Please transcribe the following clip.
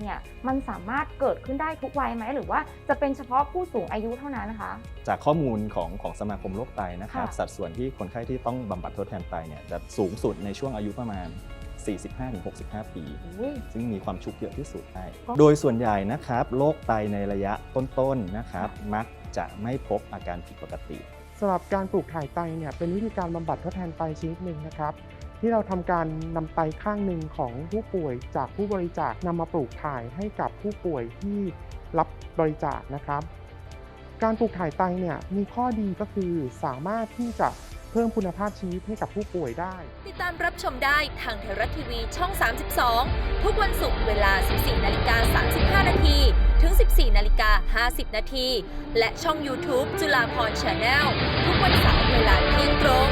เนี่ยมันสามารถเกิดขึ้นได้ทุกวัยไหมหรือว่าจะเป็นเฉพาะผู้สูงอายุเท่านั้นนะคะ จากข้อมูลของของสมาคมโรคไตนะครับค่ะสัดส่วนที่คนไข้ที่ต้องบำบัดทดแทนไตเนี่ยจะสูงสุดในช่วงอายุประมาณ 45-65 ปีอุ้ยซึ่งมีความชุกเยอะที่สุดได้ก็โดยส่วนใหญ่นะครับโรคไตในระยะต้นๆนะครับ มักจะไม่พบอาการผิดปกติสำหรับการปลูกถ่ายไตเนี่ยเป็นวิธีการบำบัดทดแทนไตชนิดหนึ่งนะครับ ที่เราทำการนำไตข้างหนึ่งของผู้ป่วยจากผู้บริจาคนำมาปลูกถ่ายให้กับผู้ป่วยที่รับบริจาคนะครับ การปลูกถ่ายไตเนี่ยมีข้อดีก็คือสามารถที่จะเพิ่มคุณภาพชีวิตให้กับผู้ป่วยได้ ติดตามรับชมได้ทางไทยรัฐทีวีช่อง 32 ทุกวันศุกร์เวลา 14 นาฬิกา 35 นาที ถึง 14 นาฬิกา 50 นาที และช่อง YouTube จุฬาพร Channel ทุกวันเสาร์เวลาเที่ยงตรง